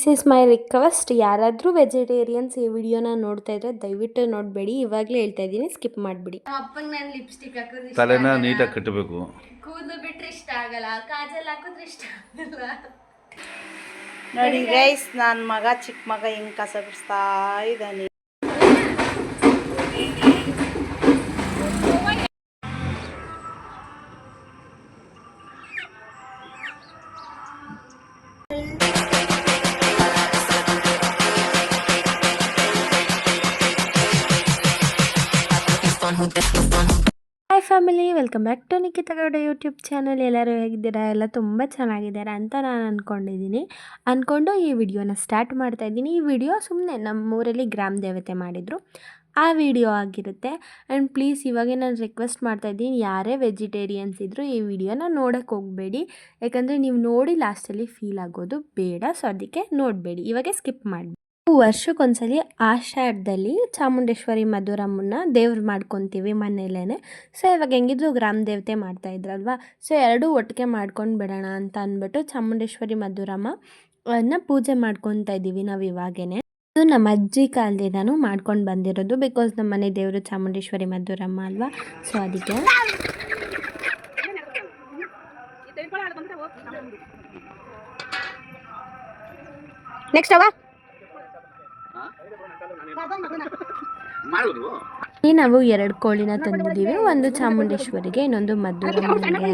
This is my request ಯಾರಾದರೂ vegetarians ಈ ವಿಡಿಯೋನ ನೋಡ್ತಾ ಇದ್ರೆ ದಯವಿಟ್ಟು ನೋಡಬೇಡಿ. ಇವಾಗಲೇ ಹೇಳ್ತಾ ಇದ್ದೀನಿ ಸ್ಕಿಪ್ ಮಾಡಿಬಿಡಿ. ನಾನು ಲಿಪ್ಸ್ಟಿಕ್ ಹಾಕೋದು ಇಷ್ಟ ತಲೆನ ನೀಟಾಗಿ ಕಟ್ಟಬೇಕು. ಕೂದಲು ಬಿಟ್ರೆ ಇಷ್ಟ ಆಗಲ್ಲ. ಕಾಜಲ್ ಹಾಕಿದ್ರೆ ಇಷ್ಟ ಆಗಲ್ಲ. ನೋಡಿ ಗೈಸ್ ನನ್ನ ಮಗ ಚಿಕ್ಕ ಮಗ ಹಿಂಗೆ ಕಸ ಬಿಡಿಸ್ತಾ ಇದ್ದಾನೆ. Hi family welcome back to Nikhita Gowda YouTube channel ಎಲ್ಲರೂ ಹೇಗಿದ್ದೀರಾ? ಎಲ್ಲ ತುಂಬ ಚೆನ್ನಾಗಿದ್ದಾರೆ ಅಂತ ನಾನು ಅಂದ್ಕೊಂಡಿದ್ದೀನಿ ಅಂದ್ಕೊಂಡು ಈ ವಿಡಿಯೋನ ಸ್ಟಾರ್ಟ್ ಮಾಡ್ತಾ ಇದ್ದೀನಿ. ಈ ವಿಡಿಯೋ ಸುಮ್ಮನೆ ನಮ್ಮೂರಲ್ಲಿ ಗ್ರಾಮ ದೇವತೆ ಮಾಡಿದರು. ಆ ವಿಡಿಯೋ ಆಗಿರುತ್ತೆ. ಆ್ಯಂಡ್ ಪ್ಲೀಸ್ ಇವಾಗೆ ನಾನು ರಿಕ್ವೆಸ್ಟ್ ಮಾಡ್ತಾ ಇದ್ದೀನಿ, ಯಾರೇ ವೆಜಿಟೇರಿಯನ್ಸ್ ಇದ್ದರೂ ಈ ವಿಡಿಯೋನ ನೋಡೋಕ್ಕೆ ಹೋಗಬೇಡಿ. ಯಾಕಂದರೆ ನೀವು ನೋಡಿ ಲಾಸ್ಟಲ್ಲಿ ಫೀಲ್ ಆಗೋದು ಬೇಡ. ಸೊ ಅದಕ್ಕೆ ನೋಡಬೇಡಿ. ಇವಾಗೆ ಸ್ಕಿಪ್ ಮಾಡಿ ವರ್ಷಕ್ಕೊಂದ್ಸಲಿ ಆಷಾಢದಲ್ಲಿ ಚಾಮುಂಡೇಶ್ವರಿ ಮಧುರಮ್ಮನ್ನ ದೇವ್ರು ಮಾಡ್ಕೊತೀವಿ ಮನೇಲೇ ಸೊ ಇವಾಗ ಹೆಂಗಿದ್ರು ಗ್ರಾಮ ದೇವತೆ ಮಾಡ್ತಾ ಇದ್ರಲ್ವಾ? ಸೊ ಎರಡೂ ಒಟ್ಟಿಗೆ ಮಾಡ್ಕೊಂಡು ಬಿಡೋಣ ಅಂತ ಅಂದ್ಬಿಟ್ಟು ಚಾಮುಂಡೇಶ್ವರಿ ಮಧುರಮ್ಮ, ಅನ್ನ ಪೂಜೆ ಮಾಡ್ಕೊತಾ ಇದ್ದೀವಿ ನಾವು ಇವಾಗೇನೆ. ಇದು ನಮ್ಮ ಅಜ್ಜಿ ಕಾಲದಿಂದನೂ ಮಾಡ್ಕೊಂಡು ಬಂದಿರೋದು ಬಿಕಾಸ್ ನಮ್ಮ ಮನೆ ದೇವರು ಚಾಮುಂಡೇಶ್ವರಿ ಮಧುರಮ್ಮ ಅಲ್ವಾ? ಸೊ ಅದಕ್ಕೆ. ನೆಕ್ಸ್ಟ್ ಅವ? ಈ ನಾವು ಎರಡು ಕೋಳಿನ ತಂದಿದ್ದೀವಿ ಒಂದು ಚಾಮುಂಡೇಶ್ವರಿಗೆ ಇನ್ನೊಂದು ಮದ್ದೂರಿಗೆ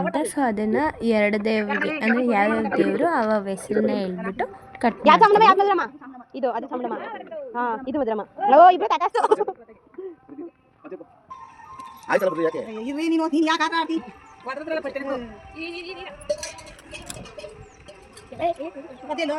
ಅಂತ ಸೊ ಅದನ್ನ ಎರಡು ದೇವರಿಗೆ ಅಂದ್ರೆ ಯಾವ ದೇವರು ಅವ ಹೆಸರನ್ನ ಹೇಳ್ಬಿಟ್ಟು ಕಟ್ ಇದು ಅದು ಸಂಭ್ರಮ ಹಾ ಇದು ಮಧುರಮ್ಮ ಓ ಇಬ್ರು ತಾತಾಸ್ತು ಆಯ್ತಲ್ಲ ಬಿಡ್ರಿ ಯಾಕೆ ಇರ್ರಿ ನೀನು ನೀನು ಯಾಕೆ ಆಟ ಆಡ್ತಿ ಅದೇನು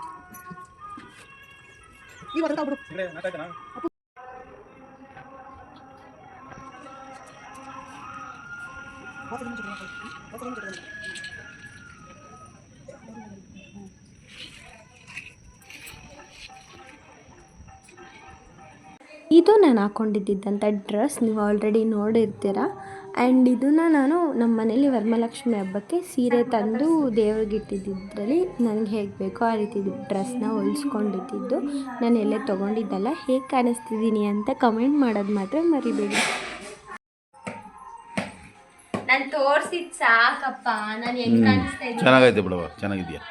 ನೀವು ಅದ್ರ ಬಿಡು ಇದು ನಾನು ಹಾಕೊಂಡಿದ್ದಂಥ ಡ್ರೆಸ್ ನೀವು ಆಲ್ರೆಡಿ ನೋಡಿರ್ತೀರ. ಆ್ಯಂಡ್ ಇದನ್ನು ನಾನು ನಮ್ಮ ಮನೇಲಿ ವರಮಹಾಲಕ್ಷ್ಮಿ ಹಬ್ಬಕ್ಕೆ ಸೀರೆ ತಂದು ದೇವ್ರಿಗೆ ಇಟ್ಟಿದ್ದಿದ್ರಲ್ಲಿ ನನಗೆ ಹೇಗೆ ಬೇಕೋ ಆ ರೀತಿ ಡ್ರೆಸ್ನ ಹೊಲಿಸ್ಕೊಂಡಿದ್ದು ನಾನು ಎಲ್ಲೇ ತೊಗೊಂಡಿದ್ದಲ್ಲ ಹೇಗೆ ಕಾಣಿಸ್ತಿದ್ದೀನಿ ಅಂತ ಕಮೆಂಟ್ ಮಾಡೋದು ಮಾತ್ರ ಮರಿಬೇಡಿ. ನಾನು ತೋರ್ಸಿದ್ ಸಾಕಪ್ಪ ನಾನು ಹೆಂಗೆ ಹ್ಮ್ ಕಾಣಿಸ್ತಾ ಇದ್ದೀನಿ? ಚೆನ್ನಾಗೈತೆ ಬಿಡವ ಚೆನ್ನಾಗಿದ್ಯಾ?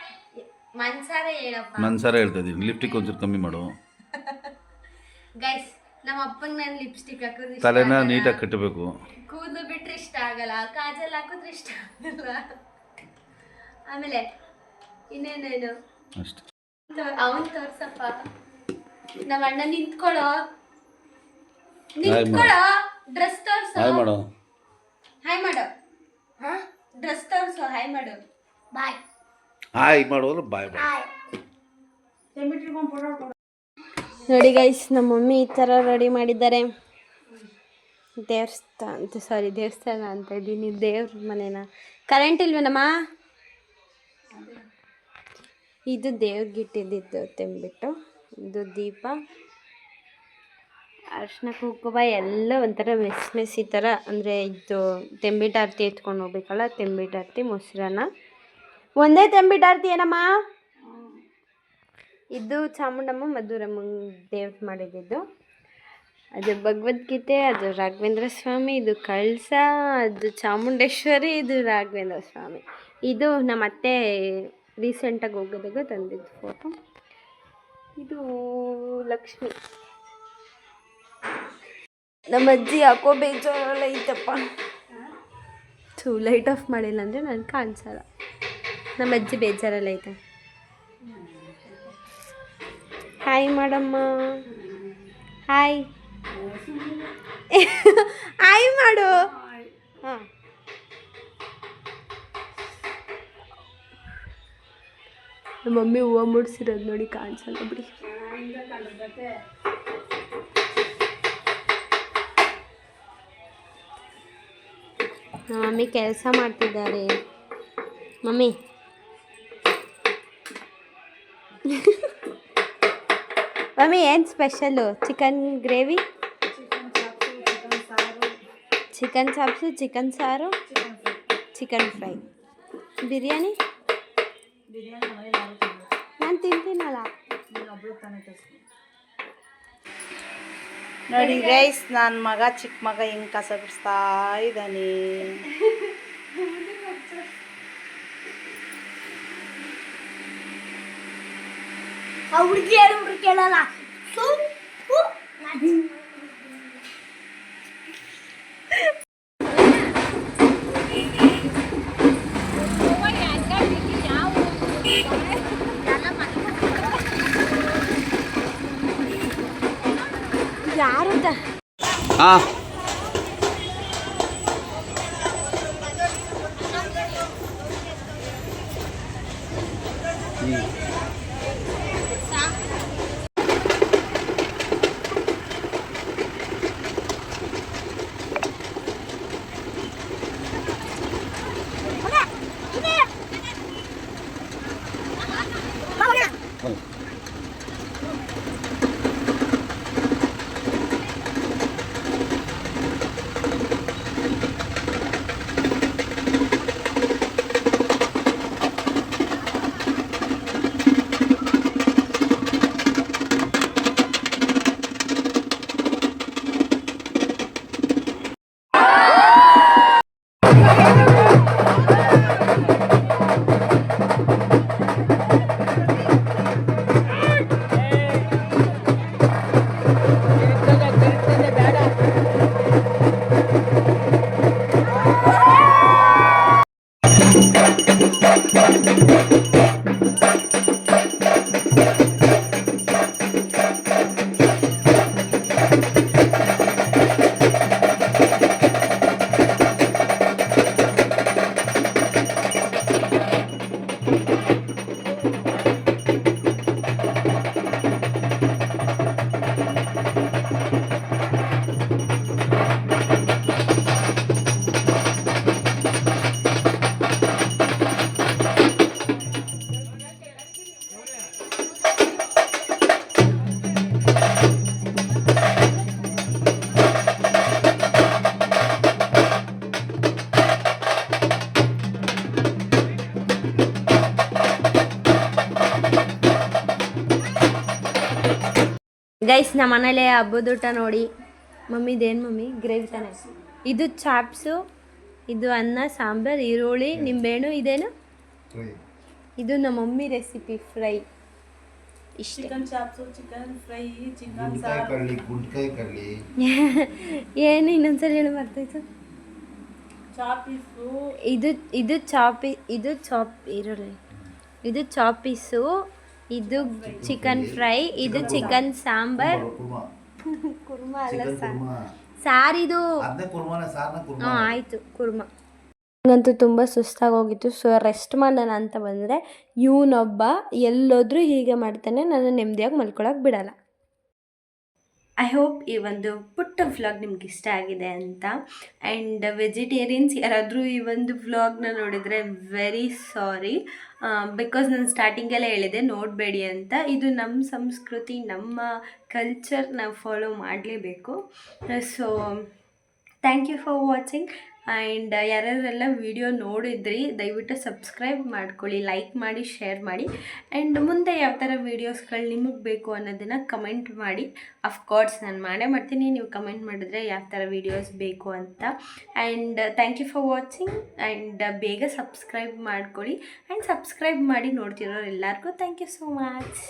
ಮನ್ಸಾರ ಹೇಳಪ್ಪ. ಮನ್ಸಾರ ಹೇಳ್ತಾ ಇದ್ದೀನಿ ಲಿಫ್ಟಿಗೆ ಒಂಚೂರು ಕಮ್ಮಿ ಮಾಡು. ಗೈಸ್ ನಮ್ಮ ಅಪ್ಪನ ನಾನು ಲಿಪ್ಸ್ಟಿಕ್ ಹಾಕೋದು ಇಷ್ಟ ತಲೆನ ಆಗಲ್ಲ. ನೀಟಾಗಿ ಕಟ್ಟಬೇಕು ಕೂದಲು ಬಿಟ್ರೆ ಇಷ್ಟ ಆಗಲ್ಲ ಕಾಜಲ್ ಹಾಕಿದ್ರೆ ಇಷ್ಟ ಆಗಲ್ಲ. ಆಮೇಲೆ ಇನ್ನೇನೇನು? ಅಷ್ಟೆ. ಅವನ್ ತೋರ್ಸಪ್ಪ. ನಮ್ಮ ಅಣ್ಣ ನಿಂತ್ಕೊಳ್ಳೋ. ನಿಂತ್ಕೊಳ್ಳೋ ಡ್ರೆಸ್ ತೋರ್ಸು. ಹಾಯ್ ಮಾಡೋ ಹಾಯ್ ಮಾಡು. ಡ್ರೆಸ್ ತೋರ್ಸು ಹಾಯ್ ಮಾಡು. ಬಾಯ್. ಹಾಯ್ ಮಾಡೋರು ಬಾಯ್ ಬಾಯ್ ನೋಡಿ ಗೈಸ್ ನಮ್ಮ ಮಮ್ಮಿ ಈ ಥರ ರೆಡಿ ಮಾಡಿದ್ದಾರೆ. ದೇವಸ್ಥಾನ ಸಾರಿ ದೇವಸ್ಥಾನ ಅಂತ ಇದ್ದೀನಿ. ದೇವ್ರ ಮನೇನ. ಕರೆಂಟ್ ಇಲ್ವೇನಮ್ಮ? ಇದು ದೇವ್ರಿಗೆ ಇಟ್ಟಿದ್ದಿತ್ತು ತೆಂಬಿಟ್ಟು ಇದು ದೀಪ, ಅರ್ಶಿನ ಕುಂಕುಮ, ಎಲ್ಲ ಒಂಥರ ಮೆಸ್ ಈ ಥರ ಅಂದರೆ ಇದು ತೆಂಬಿಟ್ಟು ಆರತಿ ಎತ್ಕೊಂಡು ಹೋಗ್ಬೇಕಲ್ಲ ತೆಂಬಿಟ್ಟು ಆರತಿ ಮೊಸರನ್ನ. ಒಂದೇ ತೆಂಬಿಟ್ಟು ಆರತಿ ಏನಮ್ಮ? ಇದು ಚಾಮುಂಡಮ್ಮ ಮಧುರಮ್ಮ ದೇವ್ರು ಮಾಡಿದ್ದು. ಅದು ಭಗವದ್ಗೀತೆ, ಅದು ರಾಘವೇಂದ್ರ ಸ್ವಾಮಿ, ಇದು ಕಳಸ, ಅದು ಚಾಮುಂಡೇಶ್ವರಿ, ಇದು ರಾಘವೇಂದ್ರ ಸ್ವಾಮಿ. ಇದು ನಮ್ಮ ಅತ್ತೆ ರೀಸೆಂಟಾಗಿ ಹೋಗೋದಾಗ ತಂದಿದ್ದು ಫೋಟೋ ಇದು ಲಕ್ಷ್ಮಿ. ನಮ್ಮ ಅಜ್ಜಿ ಯಾಕೋ ಬೇಜಾರಲ್ಲ ಐತಪ್ಪ ಥೂ ಲೈಟ್ ಆಫ್ ಮಾಡಿಲ್ಲ ಅಂದರೆ ನನಗೆ ಕಾಣಿಸಲ್ಲ. ನಮ್ಮ ಅಜ್ಜಿ ಬೇಜಾರಲ್ಲ ಐತೆ ಹಾಯ್ ಮಾಡಮ್ಮ ಹಾಯ್ ಹಾಯ್ ಮಾಡು ಹಾಂ ನಮ್ಮ ಮಮ್ಮಿ ಹೂವು ಮುಡ್ಸಿರೋದು ನೋಡಿ ಕಾಣಿಸಲ್ಲ ಬಿಡಿ. ಮಮ್ಮಿ ಕೆಲಸ ಮಾಡ್ತಿದ್ದಾರೆ. ಮಮ್ಮಿ. ಮಮ್ಮಿ ಏನು special chicken gravy chicken chops chicken ಸಾರು ಚಿಕನ್ ಫ್ರೈ ಬಿರಿಯಾನಿ ನಾನು ತಿಂತೀನಲ್ಲ ನೋಡಿ ಗೈಸ್ ನನ್ನ ಮಗ ಚಿಕ್ಕ ಮಗ ಹಿಂಗೆ ಕಸ ಬಿಡಿಸ್ತಾ ಇದ್ದಾನೆ ಆ ಹುಡುಗಿ ಹೇಳಿ ಕೇಳಲ್ಲ. ಸೊಪ್ಪು. ಯಾರು ಹಾಂ. ಗೈಸ್ ನಮ್ಮ ಮನೇಲೆ ಹಬ್ಬದ ಊಟ ನೋಡಿ. ಮಮ್ಮಿ ಇದೇನು ಮಮ್ಮಿ? ಗ್ರೇವಿ ತಾನೆ? ಇದು ಚಾಪ್ಸು ಇದು ಅನ್ನ ಸಾಂಬಾರ್ ಈರುಳ್ಳಿ ನಿಂಬೆಹಣ್ಣು ಇದೇನು? ಇದು ನಮ್ಮ ಮಮ್ಮಿ ರೆಸಿಪಿ ಫ್ರೈ ಇಷ್ಟೇ. Chicken chops chicken fry chicken ಗುಂಡ್ಕಾಯಿ ಕಡ್ಲಿ ಏನು ಇನ್ನೊಂದ್ಸರಿ ಹೇಳಿ ಚಾಪೀಸು ಇದು ಇದು ಚಾಪಿ ಇದು ಚಾಪ್ ಈರುಳ್ಳಿ. ಇದು ಚಾಪೀಸು ಇದು ಚಿಕನ್ ಫ್ರೈ ಇದು ಚಿಕನ್ ಸಾಂಬಾರ್. ಕುರ್ಮಾ ಕುರ್ಮಾ ಅಲ್ಲ ಸಾರ್. ಕುರ್ಮಾ ಸಾರಿದು. ಹಾಂ ಆಯಿತು ಕುರ್ಮಾ ನನಗಂತೂ ತುಂಬ ಸುಸ್ತಾಗಿ ಹೋಗಿತ್ತು ಸೊ ರೆಸ್ಟ್ ಮಾಡೋಣ ಅಂತ ಬಂದರೆ ಇವನೊಬ್ಬ ಎಲ್ಲೋದ್ರೂ ಹೀಗೆ ಮಾಡ್ತಾನೆ ನಾನು ನೆಮ್ಮದಿಯಾಗಿ ಮಲ್ಕೊಳಕ್ಕೆ ಬಿಡಲ್ಲ. ಐ ಹೋಪ್ ಈ ಒಂದು ಪುಟ್ಟ ವ್ಲಾಗ್ ನಿಮ್ಗೆ ಇಷ್ಟ ಆಗಿದೆ ಅಂತ. ಆ್ಯಂಡ್ ವೆಜಿಟೇರಿಯನ್ಸ್ ಯಾರಾದರೂ ಈ ಒಂದು ವ್ಲಾಗ್ನ ನೋಡಿದರೆ ವೆರಿ ಸಾರಿ ಬಿಕಾಸ್ ನಾನು ಸ್ಟಾರ್ಟಿಂಗೆಲ್ಲ ಹೇಳಿದೆ, ನೋಡಬೇಡಿ ಅಂತ. ಇದು ನಮ್ಮ ಸಂಸ್ಕೃತಿ, ನಮ್ಮ ಕಲ್ಚರ್ ನಾವು ಫಾಲೋ ಮಾಡಲೇಬೇಕು. So thank you for watching and ಯಾರ್ಯಾರೆಲ್ಲ video ನೋಡಿದ್ರಿ, ದಯವಿಟ್ಟು ಸಬ್ಸ್ಕ್ರೈಬ್ ಮಾಡ್ಕೊಳ್ಳಿ, ಲೈಕ್ ಮಾಡಿ, ಶೇರ್ ಮಾಡಿ. ಆ್ಯಂಡ್ ಮುಂದೆ ಯಾವ ಥರ ವೀಡಿಯೋಸ್ಗಳು ನಿಮಗೆ ಬೇಕು ಅನ್ನೋದನ್ನು ಕಮೆಂಟ್ ಮಾಡಿ. ಅಫ್ಕೋರ್ಸ್ ನಾನು ಮಾಡೇ ಮಾಡ್ತೀನಿ, ನೀವು ಕಮೆಂಟ್ ಮಾಡಿದ್ರೆ ಯಾವ ಥರ ವೀಡಿಯೋಸ್ ಬೇಕು ಅಂತ. And thank you for watching and ಬೇಗ ಸಬ್ಸ್ಕ್ರೈಬ್ ಮಾಡ್ಕೊಳ್ಳಿ. ಆ್ಯಂಡ್ ಸಬ್ಸ್ಕ್ರೈಬ್ ಮಾಡಿ ನೋಡ್ತಿರೋರು ಎಲ್ಲರಿಗೂ ಥ್ಯಾಂಕ್ ಯು ಸೋ ಮಚ್